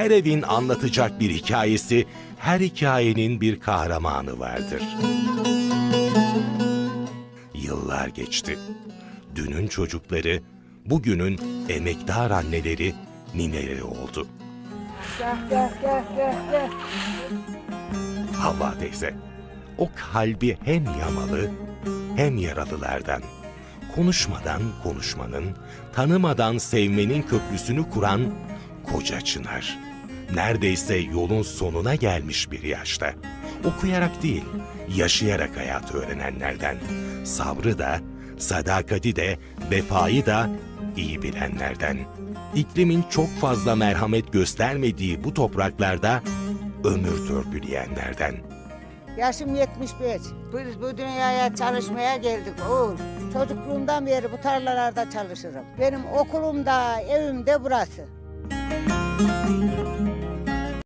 Her evin anlatacak bir hikayesi, her hikayenin bir kahramanı vardır. Yıllar geçti. Dünün çocukları, bugünün emektar anneleri, nineleri oldu. Gel gel gel gel gel. Havva teyze, o kalbi hem yamalı hem yaralılardan, konuşmadan konuşmanın, tanımadan sevmenin köprüsünü kuran koca çınar. Neredeyse yolun sonuna gelmiş bir yaşta. Okuyarak değil, yaşayarak hayatı öğrenenlerden. Sabrı da, sadakati de, vefayı da iyi bilenlerden. İklimin çok fazla merhamet göstermediği bu topraklarda ömür törpüleyenlerden. Yaşım 75. Biz bu dünyaya çalışmaya geldik oğul. Çocukluğumdan beri bu tarlalarda çalışırım. Benim okulum da evim de burası.